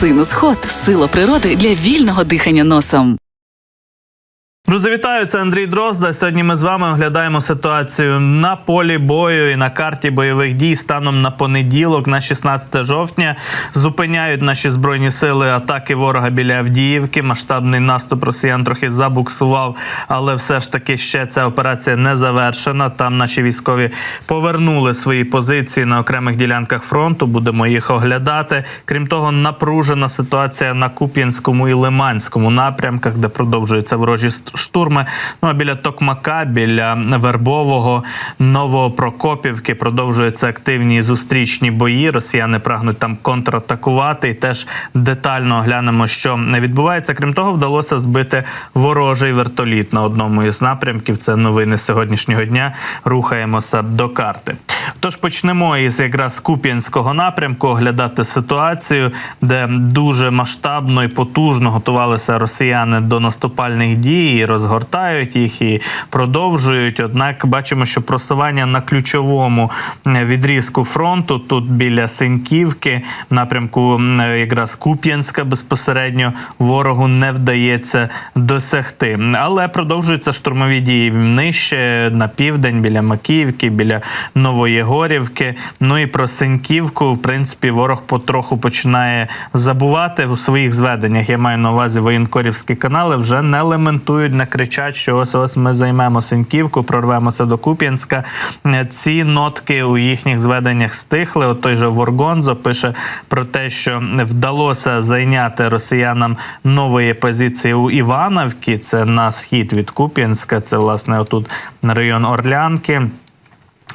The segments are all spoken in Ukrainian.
Синус Хот сила природи для вільного дихання носом. Друзі, це Андрій Дрозда. Сьогодні ми з вами оглядаємо ситуацію на полі бою і на карті бойових дій станом на понеділок, на 16 жовтня. Зупиняють наші збройні сили атаки ворога біля Авдіївки. Масштабний наступ росіян трохи забуксував, але все ж таки ще ця операція не завершена. Там наші військові повернули свої позиції на окремих ділянках фронту. Будемо їх оглядати. Крім того, напружена ситуація на Куп'янському і Лиманському напрямках, де продовжуються ворожі штурми. Ну а біля Токмака, біля Вербового, Новопрокопівки продовжуються активні зустрічні бої. Росіяни прагнуть там контратакувати. І теж детально оглянемо, що не відбувається. Крім того, вдалося збити ворожий вертоліт на одному із напрямків. Це новини сьогоднішнього дня. Рухаємося до карти. Тож почнемо із якраз Куп'янського напрямку оглядати ситуацію, де дуже масштабно і потужно готувалися росіяни до наступальних дій, розгортають їх і продовжують. Однак бачимо, що просування на ключовому відрізку фронту тут біля Синьківки, напрямку якраз Куп'янська безпосередньо ворогу не вдається досягти. Але продовжуються штурмові дії нижче на південь, біля Макіївки, біля Новоєгорівки. Ну і про Синьківку, в принципі, ворог потроху починає забувати у своїх зведеннях. Я маю на увазі воєнкорівські канали вже не лементують, не кричать, що ось ось ми займемо Синьківку, прорвемося до Куп'янська. Е, Ці нотки у їхніх зведеннях стихли. От той же Воргонзо пише про те, що вдалося зайняти росіянам нової позиції у Івановці. Це на схід від Куп'янська. Це власне отут район Орлянки.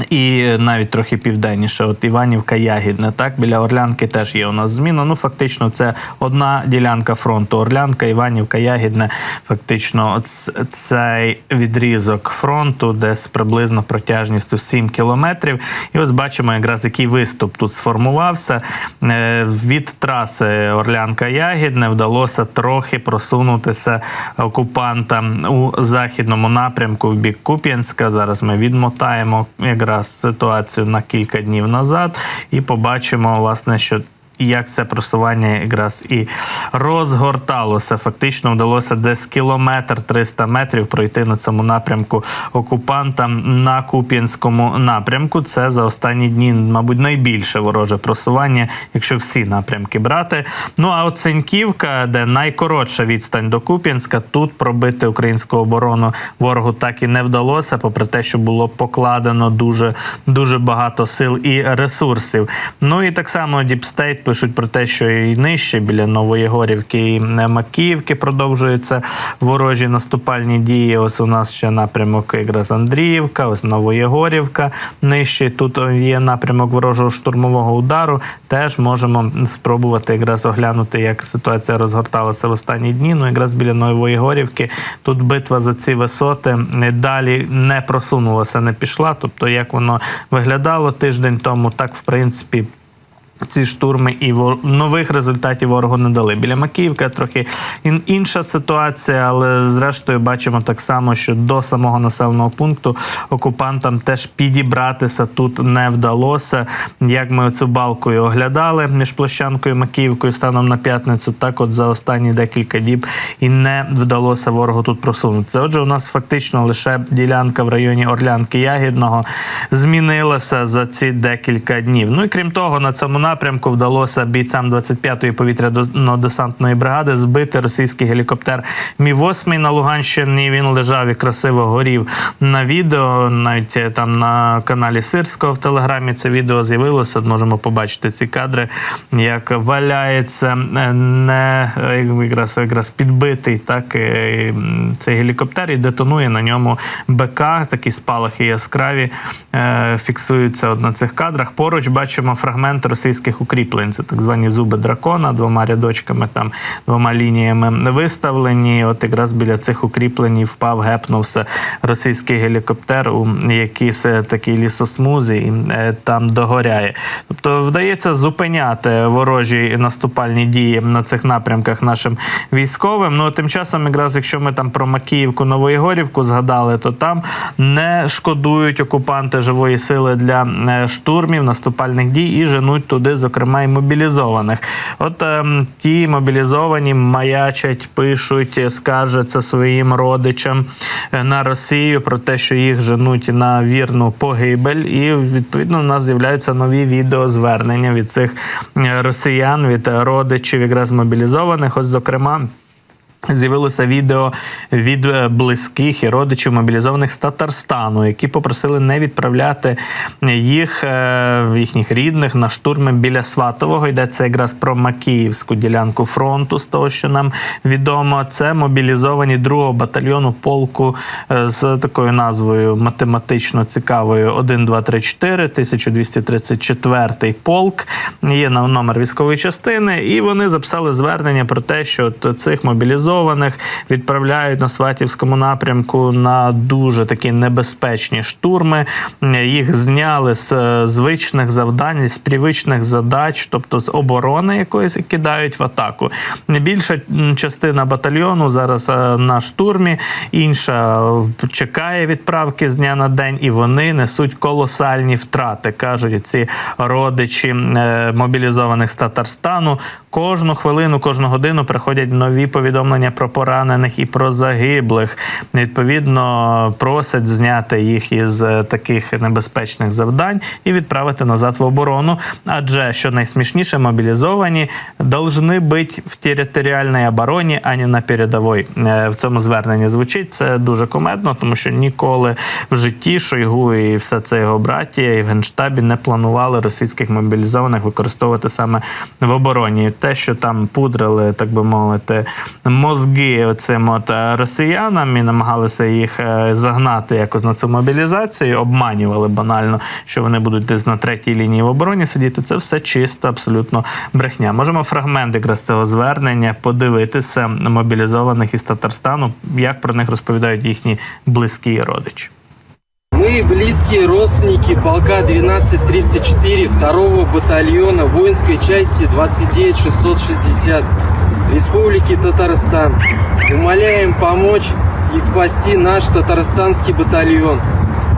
І навіть трохи південніше, от Іванівка Ягідне, так біля Орлянки теж є у нас зміна. Ну фактично, це одна ділянка фронту. Орлянка, Іванівка, Ягідне. Фактично, цей відрізок фронту, десь приблизно протяжністю 7 кілометрів. І ось бачимо, якраз який виступ тут сформувався. Е, Від траси Орлянка-Ягідне вдалося трохи просунутися окупантам у західному напрямку в бік Куп'янська. Зараз ми відмотаємо якраз ситуацію на кілька днів назад і побачимо, власне, що. Як це просування якраз і розгорталося. Фактично вдалося десь кілометр 300 метрів пройти на цьому напрямку окупантам на Куп'янському напрямку. Це за останні дні, мабуть, найбільше вороже просування, якщо всі напрямки брати. Ну а от Сеньківка, де найкоротша відстань до Куп'янська, тут пробити українську оборону ворогу так і не вдалося, попри те, що було покладено дуже дуже багато сил і ресурсів. Ну і так само Діпстейт пишуть про те, що і нижче біля Новоєгорівки і Макіївки продовжуються ворожі наступальні дії. Ось у нас ще напрямок якраз Андріївка, ось Новоєгорівка. Нижче тут є напрямок ворожого штурмового удару. Теж можемо спробувати якраз оглянути, як ситуація розгорталася в останні дні. Ну якраз біля Новоєгорівки тут битва за ці висоти далі не просунулася, не пішла. Тобто, як воно виглядало тиждень тому, так в принципі. Ці штурми і нових результатів ворогу не дали. Біля Макіївка трохи інша ситуація, але зрештою бачимо так само, що до самого населеного пункту окупантам теж підібратися тут не вдалося. Як ми цю балку і оглядали між площанкою і Макіївкою станом на п'ятницю, так от за останні декілька діб і не вдалося ворогу тут просунутися. Отже, у нас фактично лише ділянка в районі Орлянки Ягідного змінилася за ці декілька днів. Ну і крім того, на цьому напрямку вдалося бійцям 25-ї повітряно-десантної бригади збити російський гелікоптер Мі 8 на Луганщині. Він лежав і красиво горів на відео. Навіть е, там на каналі Сирського в телеграмі це відео з'явилося. Можемо побачити ці кадри, як валяється е, не е, якраз, якраз підбитий так цей гелікоптер і детонує на ньому БК. Такі спалахи яскраві фіксуються на цих кадрах. Поруч бачимо фрагмент російських укріплень. Це так звані зуби дракона, двома рядочками, там двома лініями виставлені. От якраз біля цих укріплень впав, гепнувся російський гелікоптер у якійсь е, такій лісосмузі, і е, там догоряє. Тобто вдається зупиняти ворожі наступальні дії на цих напрямках нашим військовим. Ну тим часом, якраз якщо ми там про Макіївку, Новоєгорівку згадали, то там не шкодують окупанти живої сили для е, штурмів, наступальних дій і женуть туди туди, зокрема, і мобілізованих. От ем, ті мобілізовані маячать, пишуть, скаржаться своїм родичам е, на Росію про те, що їх женуть на вірну погибель, і відповідно у нас з'являються нові відеозвернення від цих е, росіян, від родичів якраз мобілізованих. Ось, зокрема. З'явилося відео від е, близьких і родичів мобілізованих з Татарстану, які попросили не відправляти їх, е, їхніх рідних на штурми біля Сватового. Йдеться якраз про Макіївську ділянку фронту, з того, що нам відомо. Це мобілізовані другого батальйону полку е, з такою назвою математично цікавою 1, 2, 3, 4, 1234 полк. Є на- номер військової частини, і вони записали звернення про те, що цих мобілізованих відправляють на Сватівському напрямку на дуже такі небезпечні штурми. Їх зняли з е, звичних завдань, з привичних задач, тобто з оборони якоїсь кидають в атаку. Більша частина батальйону зараз е, на штурмі, інша е, чекає відправки з дня на день, і вони несуть колосальні втрати, кажуть ці родичі мобілізованих з Татарстану. Кожну хвилину, кожну годину приходять нові повідомлення про поранених і про загиблих. Відповідно, просять зняти їх із е, таких небезпечних завдань і відправити назад в оборону. Адже що найсмішніше, мобілізовані должны бути в територіальній обороні, а не на передовій. Е, В цьому зверненні звучить це дуже комедно, тому що ніколи в житті Шойгу і все це його браття і в генштабі не планували російських мобілізованих використовувати саме в обороні. Те, що там пудрили, так би мовити, мозги оцим от е, росіянам і намагалися їх е, загнати якось на цю мобілізацію, обманювали банально, що вони будуть десь на третій лінії в обороні сидіти. Це все чиста, абсолютно брехня. Можемо фрагмент якраз цього звернення подивитися мобілізованих із Татарстану, як про них розповідають їхні близькі родичі. Мы близкие родственники полка 1234 2 батальона воинской части 29660 Республики Татарстан. Умоляем помочь и спасти наш татарстанский батальон.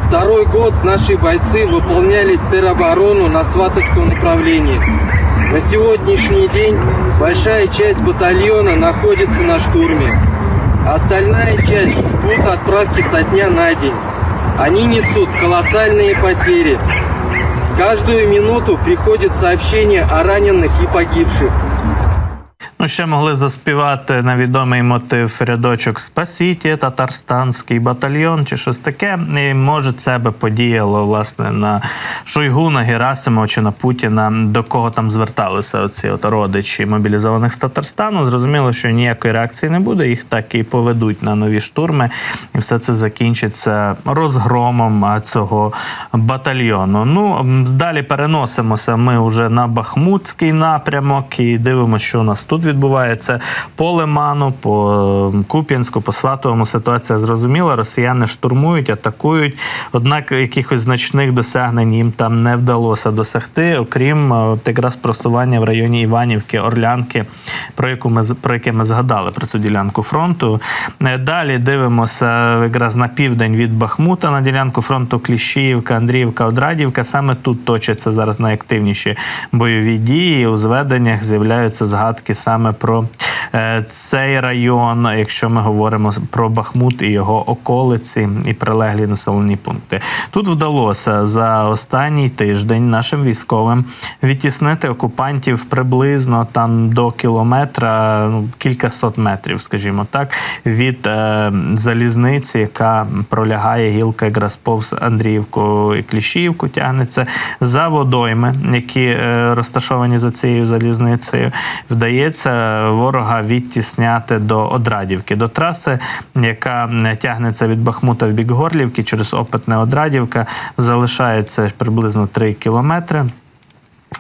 Второй год наши бойцы выполняли тероборону на Сватовском направлении. На сегодняшний день большая часть батальона находится на штурме. Остальная часть ждут отправки со дня на день. Они несут колоссальные потери. Каждую минуту приходит сообщение о раненых и погибших. Ну, ще могли заспівати на відомий мотив рядочок Спасіті, татарстанський батальйон чи щось таке. І може це би подіяло власне на Шойгу, на Герасимова чи на Путіна, до кого там зверталися оці от родичі мобілізованих з Татарстану. Зрозуміло, що ніякої реакції не буде. Їх так і поведуть на нові штурми, і все це закінчиться розгромом цього батальйону. Ну далі переносимося. Ми вже на Бахмутський напрямок і дивимося, що у нас тут відбувається. По Лиману, по е, Куп'янську, по Сватовому ситуація зрозуміла. Росіяни штурмують, атакують. Однак якихось значних досягнень їм там не вдалося досягти, окрім е, якраз просування в районі Іванівки, Орлянки, про яку ми про яке ми згадали про цю ділянку фронту. Е, Далі дивимося якраз на південь від Бахмута на ділянку фронту Кліщіївка, Андріївка, Одрадівка. Саме тут точаться зараз найактивніші бойові дії. У зведеннях з'являються згадки саме про е, цей район, якщо ми говоримо про Бахмут і його околиці і прилеглі населені пункти. Тут вдалося за останній тиждень нашим військовим відтіснити окупантів приблизно там до кілометра, ну кілька сот метрів, скажімо так, від е, залізниці, яка пролягає гілка якраз повз Андріївку і Кліщіївку, тягнеться за водойми, які е, розташовані за цією залізницею. Вдається ворога відтісняти до Одрадівки, до траси, яка е, тягнеться від Бахмута в бік Горлівки через Опитне Одрадівка, залишається приблизно 3 кілометри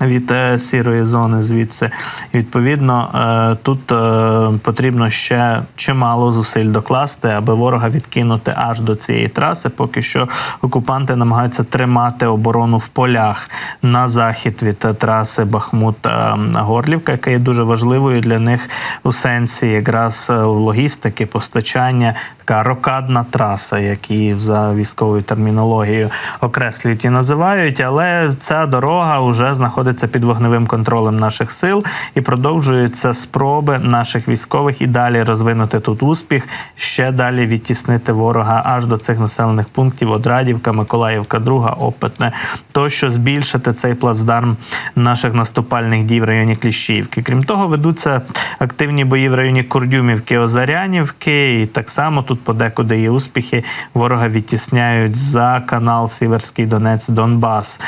від е, сірої зони звідси. І відповідно е, тут е, потрібно ще чимало зусиль докласти, аби ворога відкинути аж до цієї траси. Поки що окупанти намагаються тримати оборону в полях на захід від траси Бахмут-Горлівка, яка є дуже важливою для них у сенсі якраз логістики, постачання. Така рокадна траса, як її за військовою термінологією окреслюють і називають, але ця дорога вже знаходиться знаходиться під вогневим контролем наших сил і продовжуються спроби наших військових і далі розвинути тут успіх, ще далі відтіснити ворога аж до цих населених пунктів Одрадівка, Миколаївка, Друга, Опитне, тощо збільшити цей плацдарм наших наступальних дій в районі Кліщіївки. Крім того, ведуться активні бої в районі Курдюмівки, Озарянівки, і так само тут подекуди є успіхи. Ворога відтісняють за канал Сіверський Донець Донбас.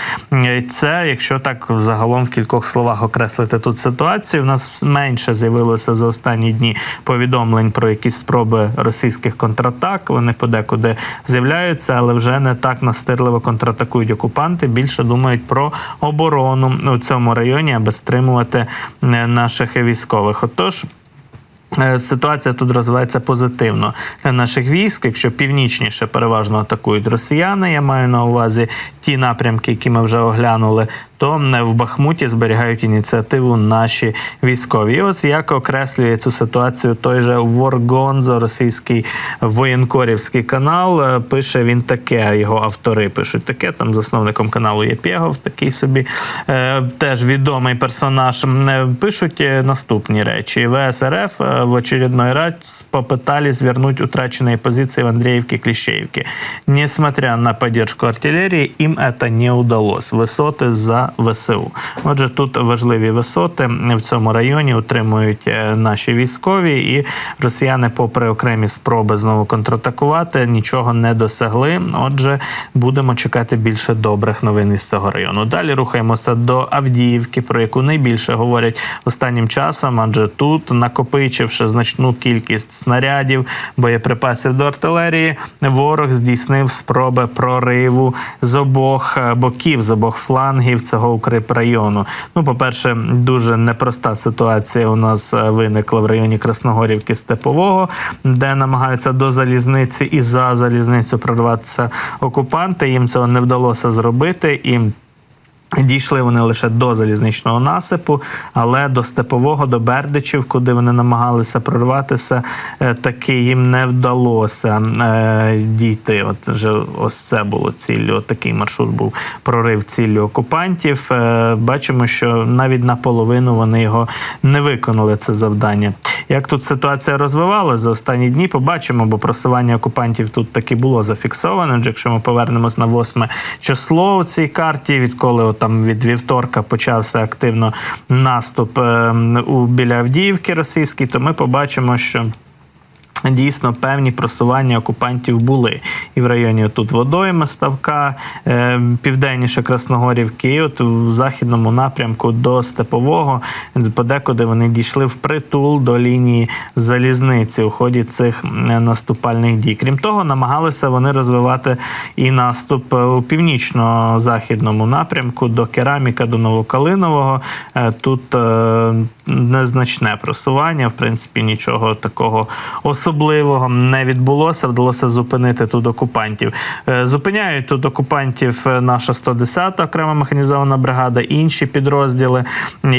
Це, якщо так загалом в кількох словах окреслити тут ситуацію, у нас менше з'явилося за останні дні повідомлень про якісь спроби російських контратак. Вони подекуди з'являються, але вже не так настирливо контратакують окупанти. Більше думають про оборону у цьому районі, аби стримувати е, наших військових. Отож. Е, Ситуація тут розвивається позитивно для наших військ. Якщо північніше переважно атакують росіяни, я маю на увазі ті напрямки, які ми вже оглянули, то е, в Бахмуті зберігають ініціативу наші військові. І ось як окреслює цю ситуацію той же Воргонзо, російський воєнкорівський канал. Е, Пише він таке. Його автори пишуть таке. Там засновником каналу є Пєгов, такий собі е, теж відомий персонаж. Е, Пишуть е, наступні речі. ВСРФ е, в очередной раз попытались вернуть утраченные позиции в Андреевке и Клещеевке. Несмотря на поддержку артиллерии, им это не удалось. Висоти за ВСУ. Отже, тут важливі висоти в цьому районі утримують е, наші військові, і росіяни, попри окремі спроби знову контратакувати, нічого не досягли. Отже, будемо чекати більше добрих новин із цього району. Далі рухаємося до Авдіївки, про яку найбільше говорять останнім часом, адже тут, накопичивши значну кількість снарядів, боєприпасів до артилерії, ворог здійснив спроби прориву з обох е, боків, з обох флангів цього укріпрайону. Ну, по-перше, дуже непроста ситуація у нас е, виникла в районі Красногорівки Степового, де намагаються до залізниці і за залізницю прорватися окупанти. Їм цього не вдалося зробити. І Дійшли вони лише до залізничного насипу, але до степового, до Бердичів, куди вони намагалися прорватися, е, таки їм не вдалося е, дійти. От вже ось це було ціллю. Такий маршрут був прорив ціллю окупантів. Е, Бачимо, що навіть наполовину вони його не виконали. Це завдання. Як тут ситуація розвивалася за останні дні, побачимо, бо просування окупантів тут таки було зафіксовано. Якщо ми повернемось на 8 число у цій карті, відколи от там від вівторка почався активно наступ е, у біля Авдіївки російський, то ми побачимо, що. Дійсно, певні просування окупантів були і в районі тут водойми ставка, е, південніше Красногорівки, от в західному напрямку до Степового, подекуди вони дійшли в притул до лінії залізниці у ході цих наступальних дій. Крім того, намагалися вони розвивати і наступ е, у північно-західному напрямку до Кераміка, до Новокалинового. Е, Тут незначне просування, в принципі, нічого такого особливого не відбулося. Вдалося зупинити тут окупантів. Е, Зупиняють тут окупантів е, наша 110 окрема механізована бригада, інші підрозділи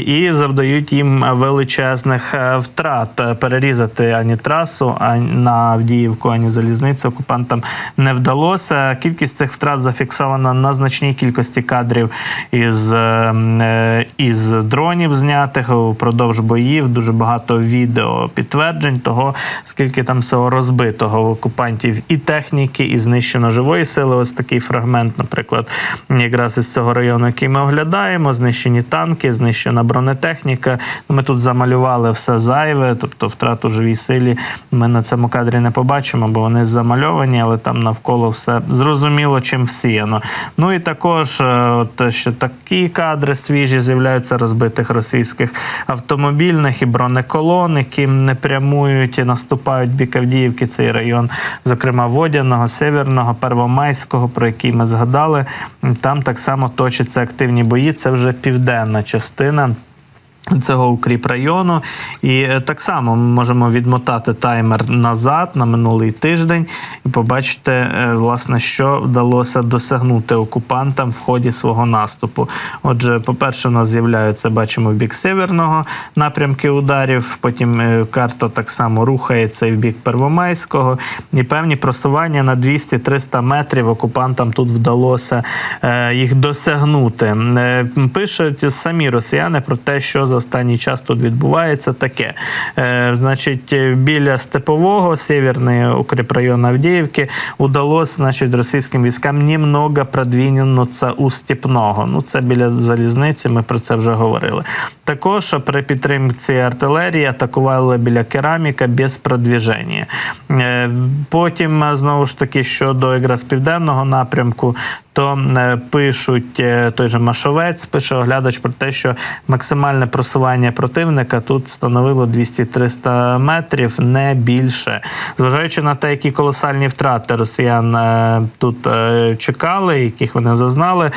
і завдають їм величезних е, втрат. Перерізати ані трасу, ані на Авдіївку, ані залізницю окупантам не вдалося. Кількість цих втрат зафіксована на значній кількості кадрів із, із дронів знятих упродовж боїв. Дуже багато відео підтверджень того, скільки там всього розбитого в окупантів і техніки, і знищено живої сили. Ось такий фрагмент, наприклад, якраз із цього району, який ми оглядаємо. Знищені танки, знищена бронетехніка. Ми тут замалювали все зайве, тобто втрату живій силі. Ми на цьому кадрі не побачимо, бо вони замальовані, але там навколо все зрозуміло, чим всіяно. Ну і також, е, от ще такі кадри свіжі з'являються розбитих російських автомобільних і бронеколон, які не прямують і наступають в бік Авдіївки, цей район, зокрема Водяного, Северного, Первомайського, про який ми згадали. Там так само точаться активні бої. Це вже південна частина. Цього укріп району, і е, так само ми можемо відмотати таймер назад на минулий тиждень і побачити, е, власне, що вдалося досягнути окупантам в ході свого наступу. Отже, по-перше, у нас з'являються, бачимо, в бік северного напрямки ударів. Потім е, карта так само рухається і в бік Первомайського, і певні просування на 200-300 метрів окупантам тут вдалося їх досягнути. Пишуть самі росіяни про те, що за останній час тут відбувається таке. Е, Значить, е, біля степового северний укріпрайон Авдіївки удалось, значить, російським військам немного продвинутися у степного. Ну, це біля залізниці. Ми про це вже говорили. Також при підтримці артилерії атакували біля кераміка без продвіження. Е, Потім знову ж таки щодо якраз південного напрямку. То е, пишуть е, той же Машовець, пише оглядач про те, що максимальне просування противника тут становило 200-300 метрів, не більше. Зважаючи на те, які колосальні втрати росіян е, тут чекали, яких вони зазнали,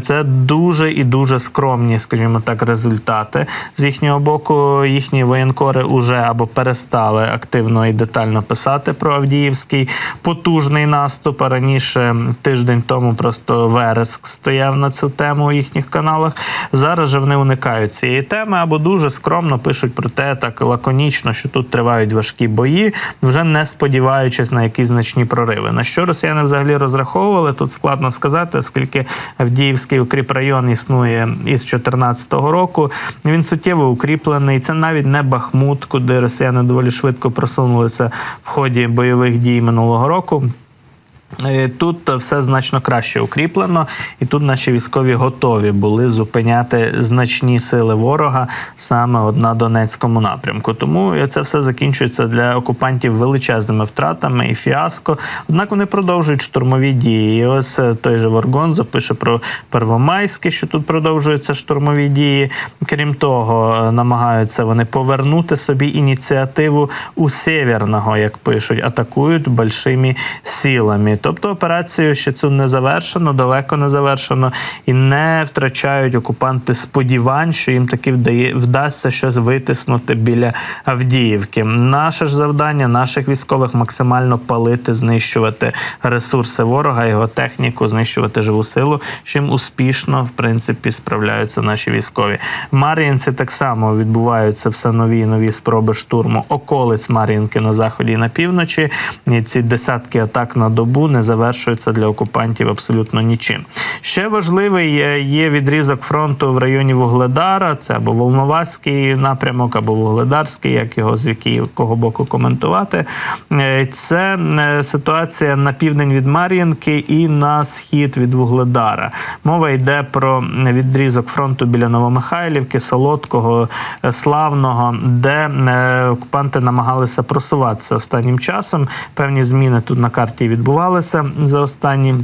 це дуже і дуже скромні, скажімо так, результати. З їхнього боку, їхні воєнкори уже або перестали активно і детально писати про Авдіївський потужний наступ. А раніше тиждень тому просто вереск стояв на цю тему у їхніх каналах. Зараз же вони уникають цієї теми або дуже скромно пишуть про те, так лаконічно, що тут тривають важкі бої, вже не сподіваючись на якісь значні прориви. На що росіяни взагалі розраховували? Тут складно сказати, оскільки Авдіївський укріпрайон існує із 2014 року. Він суттєво укріплений. Це навіть не Бахмут, куди росіяни доволі швидко просунулися в ході бойових дій минулого року. Е, Тут все значно краще укріплено, і тут наші військові готові були зупиняти значні сили ворога саме от на Донецькому напрямку. Тому це все закінчується для окупантів величезними втратами і фіаско. Однак вони продовжують штурмові дії. І ось е, той же Варгон запише про Первомайське, що тут продовжуються штурмові дії. Крім того, е, намагаються вони повернути собі ініціативу у Северного, як пишуть, атакують большими силами. Тобто операцію ще цю не завершено, далеко не завершено, і не втрачають окупанти сподівань, що їм таки вдає вдасться щось витиснути біля Авдіївки. Наше ж завдання, наших військових максимально палити, знищувати ресурси ворога, його техніку, знищувати живу силу, чим успішно в принципі справляються наші військові. Мар'їнці так само відбуваються все нові і нові спроби штурму околиць Мар'їнки на заході і на півночі. І ці десятки атак на добу не завершуються для окупантів абсолютно нічим. Ще важливий є- відрізок фронту в районі Вугледара. Це або Волноваський напрямок, або Вугледарський, як його з якого боку коментувати. Е, Це е, ситуація на південь від Мар'їнки і на схід від Вугледара. Мова йде про відрізок фронту біля Новомихайлівки, Солодкого, е, Славного, де окупанти намагалися просуватися останнім часом. Певні зміни тут на карті відбувалися за останні.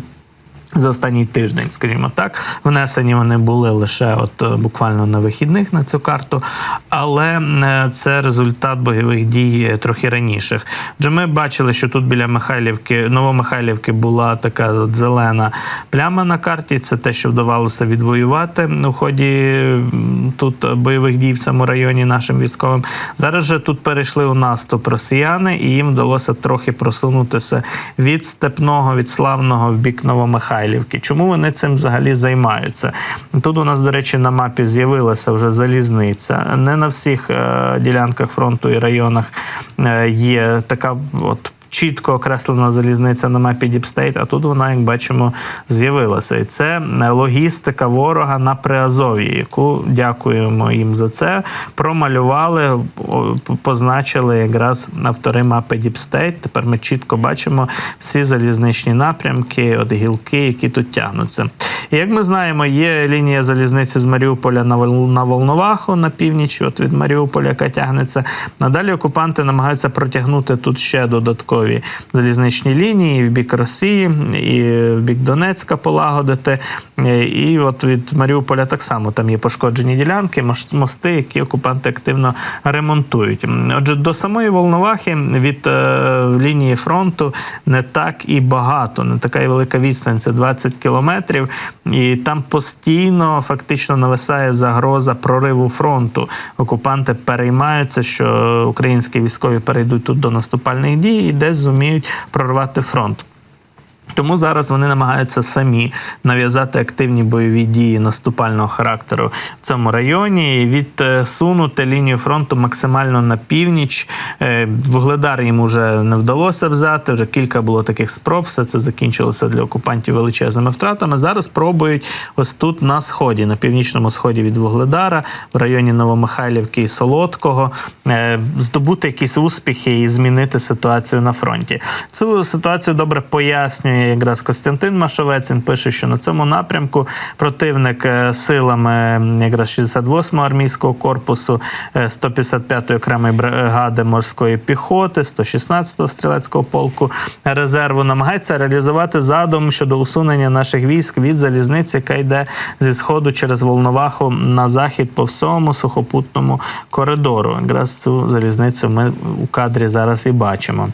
За останній тиждень, скажімо так, внесені вони були лише от е, буквально на вихідних на цю карту, але е, це результат бойових дій е, трохи раніших. Адже ми бачили, що тут біля Михайлівки, Новомихайлівки була така от зелена пляма на карті. Це те, що вдавалося відвоювати у ході тут бойових дій в цьому районі нашим військовим. Зараз же тут перейшли у наступ росіяни, і їм вдалося трохи просунутися від степного, від славного в бік Новомихайлівки. Чому вони цим взагалі займаються? Тут у нас, до речі, на мапі з'явилася вже залізниця. Не на всіх е, ділянках фронту і районах е, є така от. Чітко окреслена залізниця на мапі Діпстейт, а тут вона, як бачимо, з'явилася. І це логістика ворога на Приазов'ї, яку дякуємо їм за це. Промалювали, позначили якраз автори мапи Діпстейт. Тепер ми чітко бачимо всі залізничні напрямки, от гілки, які тут тягнуться. І як ми знаємо, є лінія залізниці з Маріуполя на Волноваху на північ, от від Маріуполя, яка тягнеться. Надалі окупанти намагаються протягнути тут ще додаткові залізничні лінії в бік Росії і в бік Донецька полагодити. Е, І от від Маріуполя так само там є пошкоджені ділянки, мости, які окупанти активно ремонтують. Отже, до самої Волновахи від е, лінії фронту не так і багато, не така і велика відстань, це 20 кілометрів, і там постійно фактично нависає загроза прориву фронту. Окупанти переймаються, що українські військові перейдуть тут до наступальних дій і десь зуміють прорвати фронт. Тому зараз вони намагаються самі нав'язати активні бойові дії наступального характеру в цьому районі і відсунути лінію фронту максимально на північ. Е, Вугледар їм вже не вдалося взяти. Вже кілька було таких спроб. Все це закінчилося для окупантів величезними втратами. Зараз пробують ось тут на сході, на північному сході від Вугледара, в районі Новомихайлівки і Солодкого, е, здобути якісь успіхи і змінити ситуацію на фронті. Цю ситуацію добре пояснює якраз Костянтин Машовець. Він пише, що на цьому напрямку противник е, силами якраз 68-го армійського корпусу, е, 155-ї окремої бригади морської піхоти, 116-го стрілецького полку резерву намагається реалізувати задум щодо усунення наших військ від залізниці, яка йде зі сходу через Волноваху на захід по всьому сухопутному коридору. Якраз цю залізницю ми у кадрі зараз і бачимо.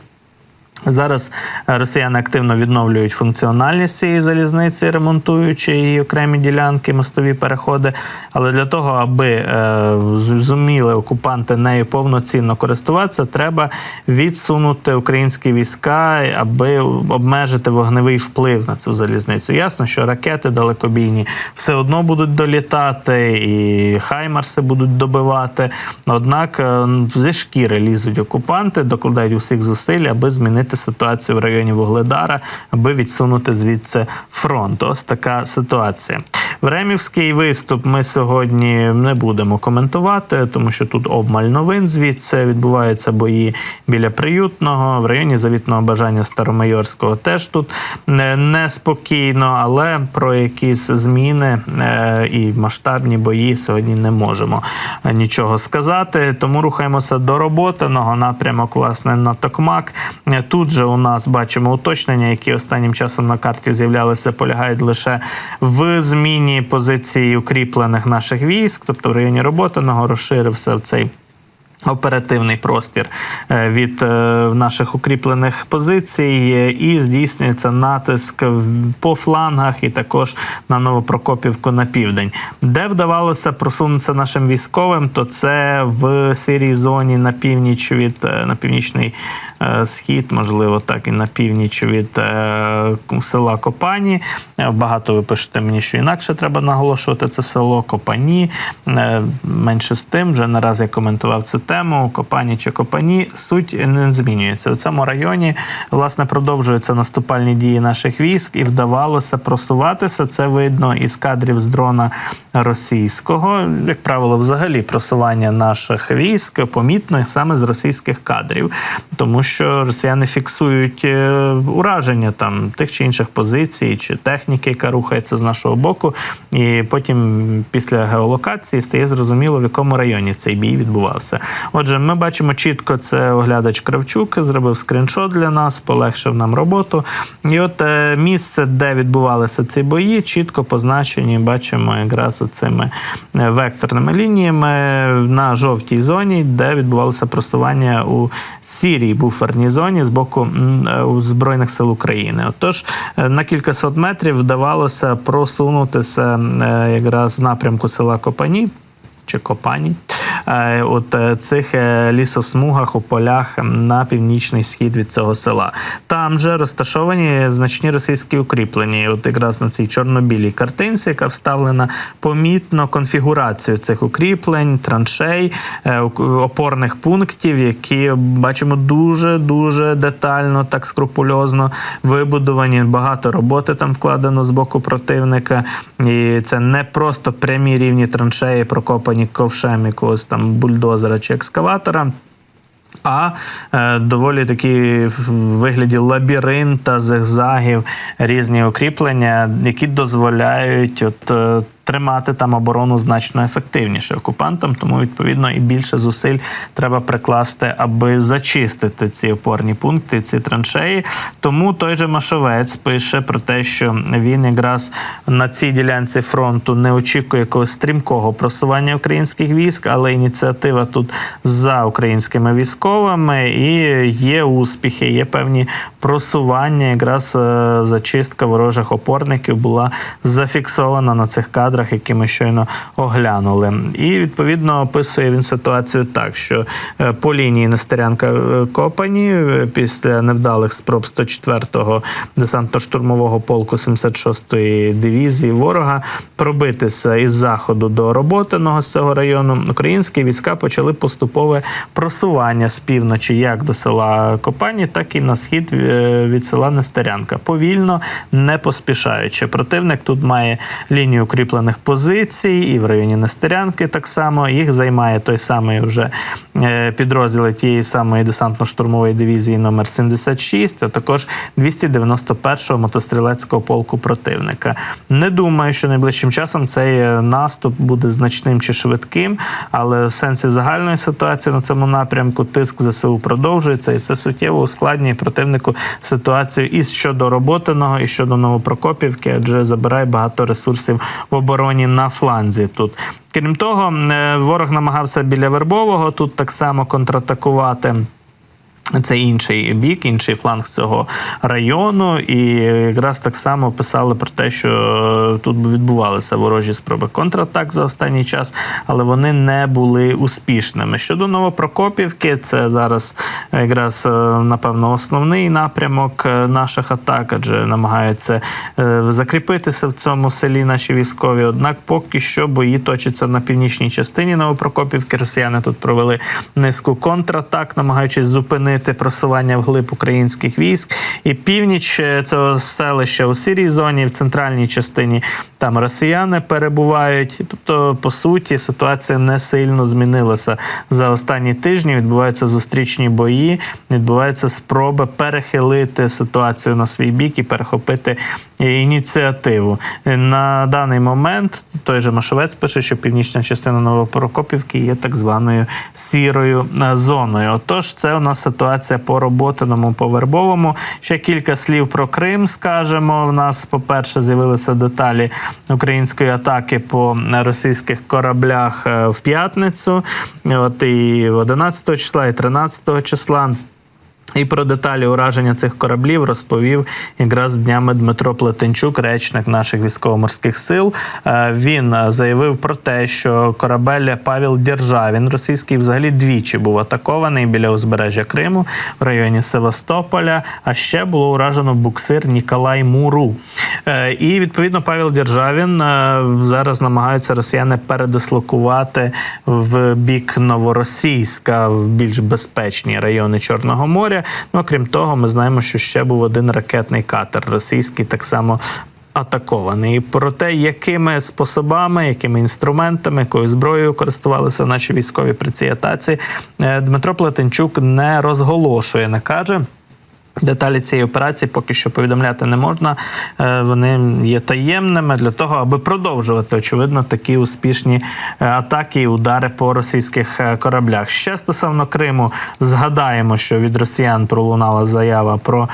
Зараз е, росіяни активно відновлюють функціональність цієї залізниці, ремонтуючи її окремі ділянки, мостові переходи. Але для того, аби е, зуміли окупанти нею повноцінно користуватися, треба відсунути українські війська, аби обмежити вогневий вплив на цю залізницю. Ясно, що ракети далекобійні все одно будуть долітати, і хаймарси будуть добивати. Однак е, зі шкіри лізуть окупанти, докладають усіх зусиль, аби змінити ситуацію в районі Вугледара, аби відсунути звідси фронт. Ось така ситуація. Времівський виступ ми сьогодні не будемо коментувати, тому що тут обмаль новин звідси відбуваються бої біля приютного, в районі завітного бажання Старомайорського теж тут не- неспокійно, але про якісь зміни е, і масштабні бої сьогодні не можемо е, нічого сказати. Тому рухаємося до роботиного напрямок, власне, на Токмак. Тут же у нас бачимо уточнення, які останнім часом на карті з'являлися, полягають лише в зміні позиції укріплених наших військ, тобто в районі роботиного розширився цей. Оперативний простір е, від е, наших укріплених позицій і здійснюється натиск по флангах і також на Новопрокопівку на південь. Де вдавалося просунутися нашим військовим, то це в сірій зоні на північ від е, на північний схід, можливо, так і на північ від е, села Копані. Е, Багато ви пишете мені, що інакше треба наголошувати це село Копані. Е, Менше з тим, вже наразі я коментував цю тему. Копані чи Копані суть не змінюється. У цьому районі власне продовжуються наступальні дії наших військ, і вдавалося просуватися. Це видно із кадрів з дрона російського. Як правило, взагалі просування наших військ помітно саме з російських кадрів, тому що росіяни фіксують е, ураження там тих чи інших позицій чи техніки, яка рухається з нашого боку. І потім після геолокації стає зрозуміло, в якому районі цей бій відбувався. Отже, ми бачимо чітко, це оглядач Кравчук зробив скріншот для нас, полегшив нам роботу. І от е, місце, де відбувалися ці бої, чітко позначені, бачимо якраз цими векторними лініями на жовтій зоні, де відбувалося просування у сірій буферній з боку е, Збройних сил України. Отож, е, на кількасот метрів вдавалося просунутися е, якраз в напрямку села Копані чи Копані. е, От е, цих е, лісосмугах у полях на північний схід від цього села. Там же розташовані значні російські укріплення. От якраз на цій чорно-білій картинці, яка вставлена помітно конфігурацію цих укріплень, траншей, опорних пунктів, які бачимо дуже дуже детально, так скрупульозно вибудовані. Багато роботи там вкладено з боку противника. І це не просто прямі рівні траншеї, прокопані ковшем якогось там бульдозера чи екскаватора. А е, доволі такі в вигляді лабіринта, зигзагів, різні укріплення, які дозволяють от, е, тримати там оборону значно ефективніше окупантам. Тому відповідно і більше зусиль треба прикласти, аби зачистити ці опорні пункти, ці траншеї. Тому той же Машовець пише про те, що він якраз на цій ділянці фронту не очікує якогось стрімкого просування українських військ, але ініціатива тут за українськими військовими і є успіхи, є певні просування. Якраз е, зачистка ворожих опорників була зафіксована на цих кадрах, які ми щойно оглянули. І відповідно описує він ситуацію так, що е, по лінії Нестерянка е, Копані е, після невдалих спроб 104-го десантно-штурмового полку 76-ї дивізії ворога пробитися із заходу до роботиного з цього району. Українські війська почали поступове просування з півночі, як до села Копані, так і на схід від села Нестерянка. Повільно, не поспішаючи. Противник тут має лінію укріплених позицій, і в районі Нестерянки так само їх займає той самий вже е, підрозділи тієї самої десантно-штурмової дивізії номер 76, а також 291-го мотострілецького полку противника. Не думаю, що найближчим часом цей е, наступ буде значним чи швидким, але в сенсі загальної ситуації на цьому напрямку тиск ЗСУ продовжується, і це суттєво ускладнює противнику ситуацію і щодо роботиного, і щодо Новопрокопівки, адже забирає багато ресурсів в обороні на фланзі тут. Крім того, е, ворог намагався біля Вербового тут так само контратакувати. Це інший бік, інший фланг цього району, і якраз так само писали про те, що тут відбувалися ворожі спроби контратак за останній час, але вони не були успішними. Щодо Новопрокопівки, це зараз якраз е, напевно основний напрямок е, наших атак, адже намагаються е, закріпитися в цьому селі наші військові. Однак, поки що бої точаться на північній частині Новопрокопівки. Росіяни тут провели низку контратак, намагаючись зупинити просування вглиб українських військ. І північ е, цього селища у сірій зоні, в центральній частині там росіяни перебувають. Тобто, по суті, ситуація не сильно змінилася за останні тижні. Відбуваються зустрічні бої, відбуваються спроби перехилити ситуацію на свій бік і перехопити ініціативу. На даний момент той же Машовець пише, що північна частина Новопрокопівки є так званою сірою е, зоною. Отож, це у нас ситуація по роботиному, по вербовому. Ще кілька слів про Крим скажемо. У нас, по-перше, з'явилися деталі української атаки по російських кораблях е, в п'ятницю. От і 11 числа, і 13 числа. І про деталі ураження цих кораблів розповів якраз днями Дмитро Плетенчук, речник наших військово-морських сил. Е, Він е, заявив про те, що корабель Павел Державін російський взагалі двічі був атакований біля узбережжя Криму в районі Севастополя. А ще було уражено буксир Ніколай Муру. Е, І відповідно Павел Державін зараз намагаються росіяни передислокувати в бік Новоросійська, в більш безпечні райони Чорного моря. Ну крім того, ми знаємо, що ще був один ракетний катер російський, так само. Атакований І про те, якими способами, якими інструментами, якою зброєю користувалися наші військові при цій атаці, е, Дмитро Плетенчук не розголошує, не каже. Деталі цієї операції поки що повідомляти не можна. Е, Вони є таємними для того, аби продовжувати очевидно такі успішні е, атаки і удари по російських е, кораблях. Ще стосовно Криму, згадаємо, що від росіян пролунала заява про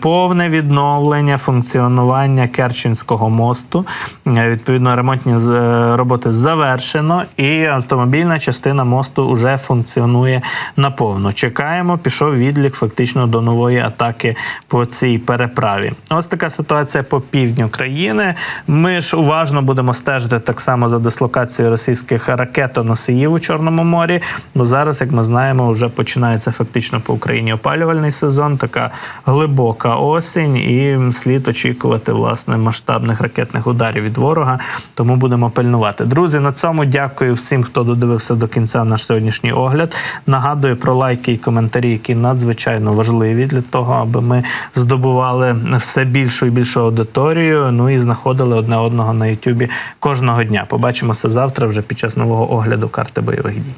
повне відновлення функціонування Керченського мосту. Відповідно, ремонтні роботи завершено, і автомобільна частина мосту вже функціонує наповну. Чекаємо, пішов відлік фактично до нової атаки по цій переправі. Ось така ситуація по півдню країни. Ми ж уважно будемо стежити так само за дислокацією російських ракетоносіїв у Чорному морі. Бо зараз, як ми знаємо, вже починається фактично по Україні опалювальний сезон, така глибока осінь, і слід очікувати власне масштабних ракетних ударів від ворога. Тому будемо пильнувати. Друзі, на цьому дякую всім, хто додивився до кінця наш сьогоднішній огляд. Нагадую про лайки і коментарі, які надзвичайно важливі для того, аби ми здобували все більшу і більшу аудиторію. Ну і знаходили одне одного на Ютубі кожного дня. Побачимося завтра вже під час нового огляду карти бойових дій.